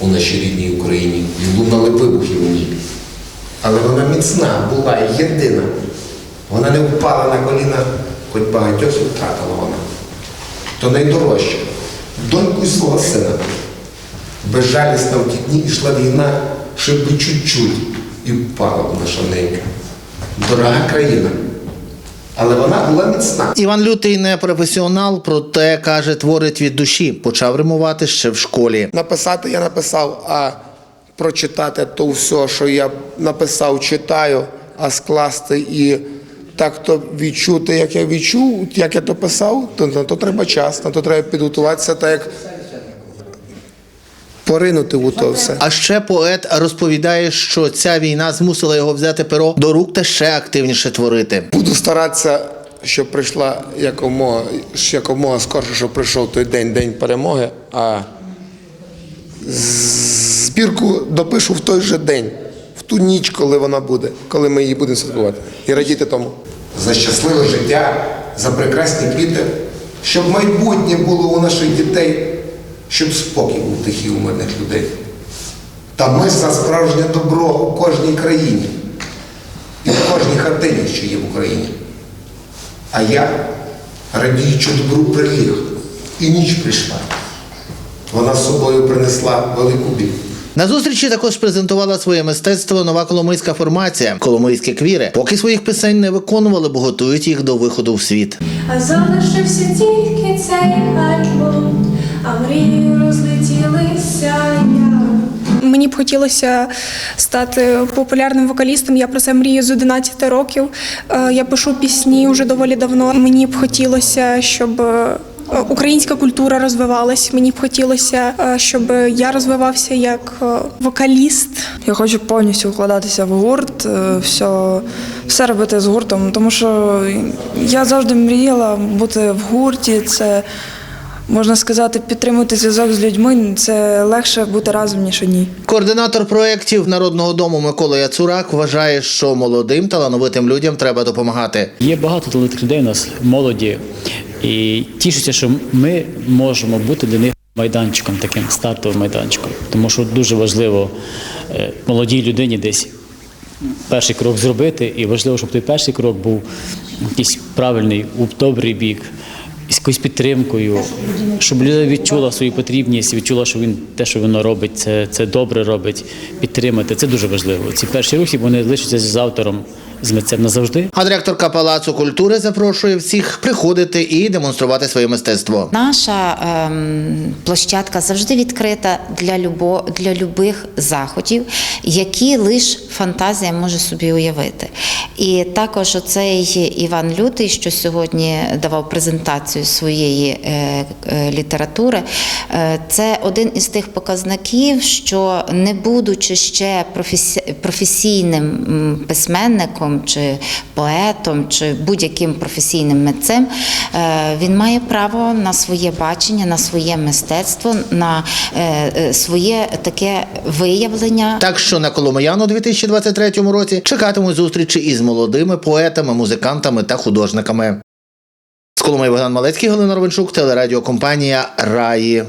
у нашій рідній Україні. І лунали вибухи у ній. Але вона міцна була і єдина. Вона не впала на коліна, хоч багатьох і втратила вона. То найдорожче, доньку свого сина. Безжалісна в ті дні йшла війна, щоб би чуть-чуть і впала наша ненька. Дорога країна. Але вона була міцна. Іван Лютий не професіонал, проте каже, творить від душі. Почав римувати ще в школі. Написати я написав, а прочитати то все, що я написав, читаю, а скласти і так то відчути, як я відчув, як я то писав, то на то треба час, на то треба підготуватися, так як поринути у то все. А ще поет розповідає, що ця війна змусила його взяти перо до рук та ще активніше творити. Буду старатися, щоб прийшла якомога, якомога скорше, щоб прийшов той день, день перемоги, а збірку допишу в той же день, в ту ніч, коли вона буде, коли ми її будемо святкувати. І радіти тому. За щасливе життя, за прекрасні квіти, щоб майбутнє було у наших дітей, щоб спокій був тихий у мирних людей. Та ми за справжнє добро у кожній країні і в кожній хатині, що є в Україні. А я, радіючи добру приліг, і ніч прийшла. Вона з собою принесла велику біль. На зустрічі також презентувала своє мистецтво нова коломийська формація коломийські квіри. Поки своїх пісень не виконували, бо готують їх до виходу в світ. А залишився тільки цей альбом, а мрії розлетілися. Мені б хотілося стати популярним вокалістом. Я про це мрію з 11 років. Е, Я пишу пісні вже доволі давно. Мені б хотілося, щоб е, українська культура розвивалась. Мені б хотілося, е, щоб я розвивався як вокаліст. Я хочу повністю вкладатися в гурт, все, все робити з гуртом, тому що я завжди мріяла бути в гурті. Це можна сказати, підтримувати зв'язок з людьми. Це легше бути разом, ніж одній. Координатор проєктів народного дому Микола Яцурак вважає, що молодим талановитим людям треба допомагати. Є багато талантливих людей у нас, молоді, і тішуся, що ми можемо бути для них майданчиком, таким стартовим майданчиком. Тому що дуже важливо е, молодій людині десь перший крок зробити, і важливо, щоб той перший крок був якийсь правильний, у добрий бік. Якоюсь підтримкою, щоб людина відчула свою потрібність, відчула, що він те, що воно робить, це, це добре робить, підтримати. Це дуже важливо. Ці перші рухи вони лишаться з автором, з митцем назавжди. А директорка Палацу культури запрошує всіх приходити і демонструвати своє мистецтво. Наша ем, площадка завжди відкрита для любо, для любих заходів, які лише фантазія може собі уявити. І також оцей Іван Лютий, що сьогодні давав презентацію своєї е, е, літератури, е, це один із тих показників, що не будучи ще професі- професійним м, письменником чи поетом, чи будь-яким професійним митцем, е, він має право на своє бачення, на своє мистецтво, на е, е, своє таке виявлення. Так що на Коломиян у 2023 році чекатимуть зустрічі із молодими поетами, музикантами та художниками. З Коломиї Богдан Малецький, Галина Ровенчук, телерадіокомпанія Раї.